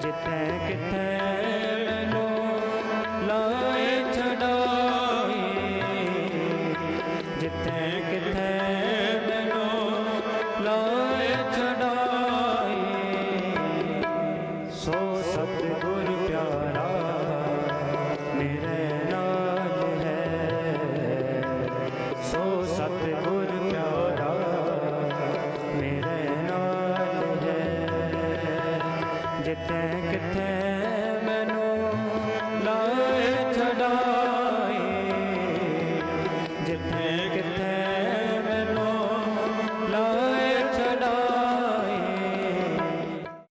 ਜਿੱਥੇ ਕਿਥੇ ਮੈਨੂੰ ਲਾਏ ਛਡਾਈ ਜਿੱਥੇ ਕਿਥੇ ਮੈਨੂੰ ਲਾਏ ਛਡਾਈ ਸੋ ਸਤਿਗੁਰ ਪਿਆਰਾ ਮੇਰੇ ਨਾਲ ਹੈ ਸੋ ਸਤਿਗੁਰ ਜਿੱਤੇ ਕਿੱਥੇ ਮੈਨੂੰ ਲਾਏ ਛਡਾਏ ਜਿੱਥੇ ਕਿੱਥੇ